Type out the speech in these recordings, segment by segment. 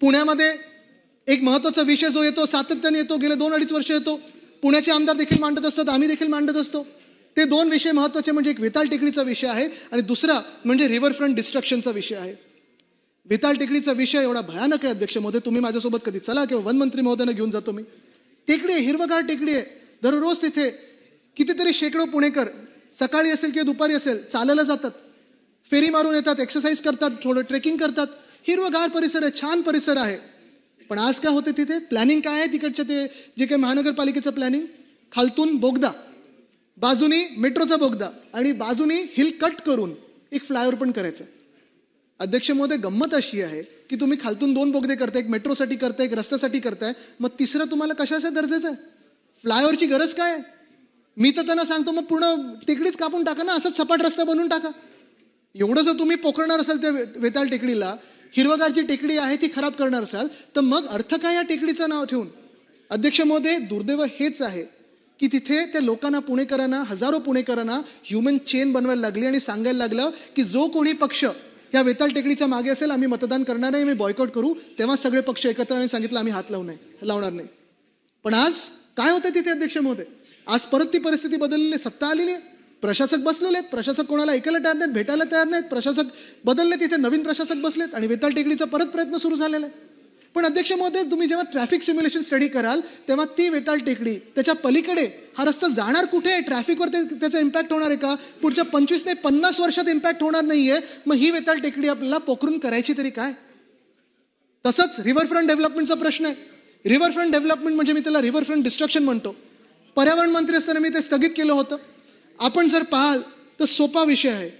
पुण्यामध्ये एक महत्त्वाचा विषय जो येतो सातत्याने येतो गेले दोन अडीच वर्ष येतो. पुण्याचे आमदार देखील मांडत असतात आम्ही देखील मांडत असतो. ते दोन विषय महत्त्वाचे म्हणजे एक वेताळ टेकडीचा विषय आहे आणि दुसरा म्हणजे रिव्हरफ्रंट डिस्ट्रक्शनचा विषय आहे. वेताळ टेकडीचा विषय एवढा भयानक आहे अध्यक्ष महोदय. तुम्ही माझ्यासोबत कधी चला किंवा वनमंत्री महोदयांना घेऊन जातो मी टेकडी आहे हिरवगार टेकडी आहे. दररोज तिथे कितीतरी शेकडो पुणेकर सकाळी असेल किंवा दुपारी असेल चालायला जातात. फेरी मारून येतात एक्सरसाइज करतात थोडं ट्रेकिंग करतात. हिरवगार परिसर आहे छान परिसर आहे. पण आज काय होते तिथे? प्लॅनिंग काय आहे तिकडच्या ते जे काही महानगरपालिकेचं प्लॅनिंग खालतून बोगदा. बाजूनी मेट्रोचा बोगदा आणि बाजूनी हिल कट करून एक फ्लायओव्हर पण करायचं. अध्यक्ष महोदय गंमत अशी आहे की तुम्ही खालतून दोन बोगदे करताय एक मेट्रोसाठी करताय एक रस्त्यासाठी करताय. मग तिसरं तुम्हाला कशाचं गरजेचं आहे? फ्लायओव्हरची गरज काय आहे? मी तर त्यांना सांगतो मग पूर्ण टेकडीच कापून टाका ना असंच सपाट रस्ता बनवून टाका. एवढं जर तुम्ही पोखरणार असाल त्या वेताळ टेकडीला हिरवगार जी टेकडी आहे ती खराब करणार असाल तर मग अर्थ काय या टेकडीचं नाव ठेवून? अध्यक्ष महोदय दुर्दैव हेच आहे की तिथे त्या लोकांना पुणेकरांना हजारो पुणेकरांना ह्युमन चेन बनवायला लागली आणि सांगायला लागलं की जो कोणी पक्ष या वेताळ टेकडीच्या मागे असेल आम्ही मतदान करणार नाही आम्ही बॉयकॉट करू तेव्हा सगळे पक्ष एकत्र आणि सांगितलं आम्ही हात लावू नाही लावणार नाही. पण आज काय होतं तिथे अध्यक्ष महोदय? आज परत ती परिस्थिती बदललेली सत्ता आलेली आहे. प्रशासक बसलेले आहेत. प्रशासक कोणाला ऐकायला तयार नाहीत भेटायला तयार नाहीत. प्रशासक बदलले तिथे नवीन प्रशासक बसलेत आणि वेताल टेकडीचा परत प्रयत्न सुरू झालेला आहे. पण अध्यक्ष महोदय तुम्ही जेव्हा ट्रॅफिक सिम्युलेशन स्टडी कराल तेव्हा ती वेताल टेकडी त्याच्या पलीकडे हा रस्ता जाणार कुठे आहे? ट्रॅफिकवर त्याचा इम्पॅक्ट होणार आहे का? पुढच्या पंचवीस ते पन्नास वर्षात इम्पॅक्ट होणार नाहीये. मग ही वेताळ टेकडी आपल्याला पोखरून करायची तरी काय? तसंच रिव्हरफ्रंट डेव्हलपमेंटचा प्रश्न आहे. रिव्हरफ्रंट डेव्हलपमेंट म्हणजे मी त्याला रिव्हरफ्रंट डिस्ट्रक्शन म्हणतो. पर्यावरण मंत्री असताना मी ते स्थगित केलं होतं. आपण जर पाहाल तर सोपा विषय आहे.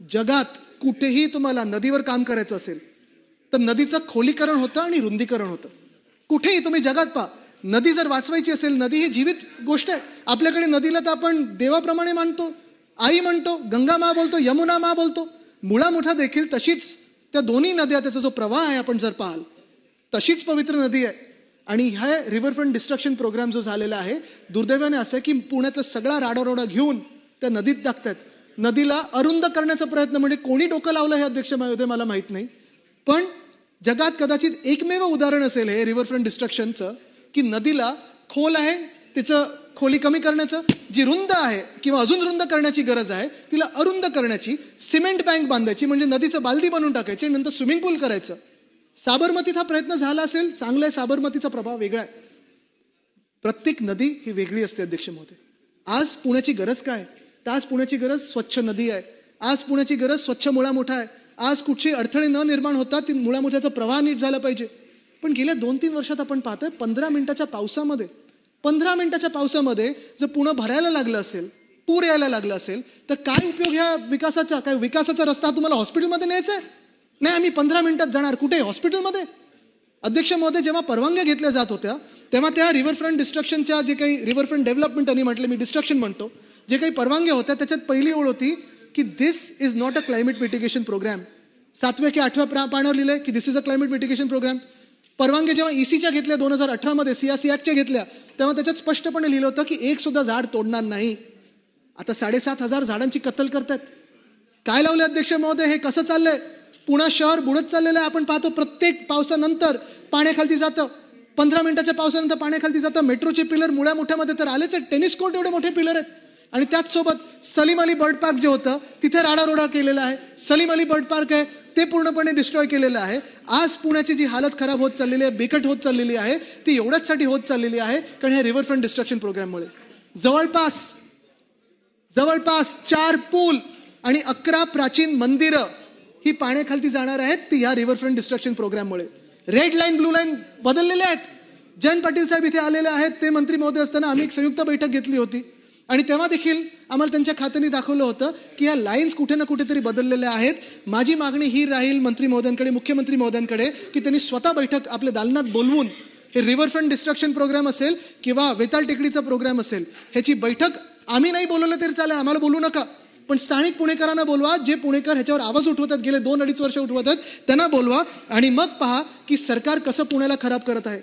जगात कुठेही तुम्हाला नदीवर काम करायचं असेल तर नदीचं खोलीकरण होतं आणि रुंदीकरण होतं. कुठेही तुम्ही जगात पहा नदी जर वाचवायची असेल नदी ही जीवित गोष्ट आहे. आपल्याकडे नदीला तर आपण देवाप्रमाणे मानतो आई म्हणतो गंगा मा बोलतो यमुना मा बोलतो. मुळामुठा देखील तशीच त्या दोन्ही नद्या त्याचा जो प्रवाह आहे आपण जर पाहाल तशीच पवित्र नदी आहे. आणि ह्या रिव्हरफ्रंट डिस्ट्रक्शन प्रोग्राम जो झालेला आहे दुर्दैवाने असं आहे की पुण्यातला सगळा राडोरोडा घेऊन त्या नदीत टाकतात नदीला अरुंद करण्याचा प्रयत्न म्हणजे कोणी डोकं लावलं हे अध्यक्ष महोदय मला माहीत नाही. पण जगात कदाचित एकमेव उदाहरण असेल हे रिव्हरफ्रंट डिस्ट्रक्शनचं की नदीला खोल आहे तिचं खोली कमी करण्याचं जी रुंद आहे किंवा अजून रुंद करण्याची गरज आहे तिला अरुंद करण्याची सिमेंट बँक बांधायची म्हणजे नदीचं बालदी बनवून टाकायची आणि नंतर स्विमिंग पूल करायचं. साबरमतीत हा प्रयत्न झाला असेल चांगला आहे साबरमतीचा प्रभाव वेगळा आहे. प्रत्येक नदी ही वेगळी असते अध्यक्ष महोदय. आज पुण्याची गरज काय? तर आज पुण्याची गरज स्वच्छ नदी आहे. आज पुण्याची गरज स्वच्छ मुळा मोठा आहे. आज कुठचे अडथळे न निर्माण होता ती मुळा मोठ्याचा प्रवाह नीट झाला पाहिजे. पण गेल्या दोन तीन वर्षात आपण पाहतोय पंधरा मिनिटाच्या पावसामध्ये पंधरा मिनिटाच्या पावसामध्ये जर पुणं भरायला लागलं असेल पूर यायला लागला असेल तर काय उपयोग ह्या विकासाचा काय विकासाचा रस्ता तुम्हाला हॉस्पिटलमध्ये न्यायचा आहे? नाही आम्ही पंधरा मिनिटात जाणार. कुठे? हॉस्पिटलमध्ये? अध्यक्ष महोदय जेव्हा परवानग्या घेतल्या जात होत्या तेव्हा त्या रिव्हरफ्रंट डिस्ट्रक्शनच्या जे काही रिव्हरफ्रंट डेव्हलपमेंट आणि म्हटलं मी डिस्ट्रक्शन म्हणतो जे काही परवानग्या होत्या त्याच्यात पहिली ओळ होती की this is not a climate mitigation program सातव्या की आठव्या प्रा- पानावर लिहिलंय की this is a climate mitigation program परवानग्या जेव्हा ईसीच्या घेतल्या दोन हजार अठरामध्ये सीआरसी घेतल्या तेव्हा त्याच्यात स्पष्टपणे लिहिलं होतं की एक सुद्धा झाड तोडणार नाही. आता साडेसात हजार झाडांची कत्तल करतात काय लावले अध्यक्ष महोदय? हे कसं चाललंय? पुणा शहर बुडत चाललेलं आहे. आपण पाहतो प्रत्येक पावसानंतर पाण्याखालती जातं. पंधरा मिनिटाच्या पावसानंतर पाण्याखालती जातं. मेट्रोचे पिलर मुळ्या मोठ्यामध्ये तर आलेच आहेत. टेनिस कोर्ट एवढे मोठे पिलर आहेत. आणि त्याचसोबत सलीम अली बर्ड पार्क जे होतं तिथे राडारोडा केलेला आहे. सलीम अली बर्ड पार्क आहे ते पूर्णपणे डिस्ट्रॉय केलेलं आहे. आज पुण्याची जी हालत खराब होत चाललेली आहे बिकट होत चाललेली आहे ती एवढ्याचसाठी होत चाललेली आहे कारण ह्या रिव्हरफ्रंट डिस्ट्रक्शन प्रोग्राममुळे जवळपास जवळपास चार पूल आणि अकरा प्राचीन मंदिरं ही पाण्याखालती जाणार आहेत ती ह्या रिव्हरफ्रंट डिस्ट्रक्शन प्रोग्राममुळे रेड लाईन ब्लू लाईन बदललेले आहेत. जयंत पाटील साहेब इथे आलेले आहेत ते मंत्री महोदय असताना आम्ही एक संयुक्त बैठक घेतली होती. आणि तेव्हा देखील आम्हाला त्यांच्या खात्याने दाखवलं होतं की या लाईन्स कुठे ना कुठेतरी बदललेल्या आहेत. माझी मागणी ही राहील मंत्री महोदयांकडे मुख्यमंत्री महोदयांकडे की त्यांनी स्वतः बैठक आपल्या दालनात बोलवून हे रिव्हरफ्रंट डिस्ट्रक्शन प्रोग्राम असेल किंवा वेताळ टेकडीचा प्रोग्राम असेल ह्याची बैठक आम्ही नाही बोलवलं तरी चालेल आम्हाला बोलू नका. पण स्थानिक पुणेकरांना बोलवा जे पुणेकर ह्याच्यावर आवाज उठवतात गेले दोन अडीच वर्ष उठवतात त्यांना बोलवा आणि मग पहा की सरकार कसं पुण्याला खराब करत आहे.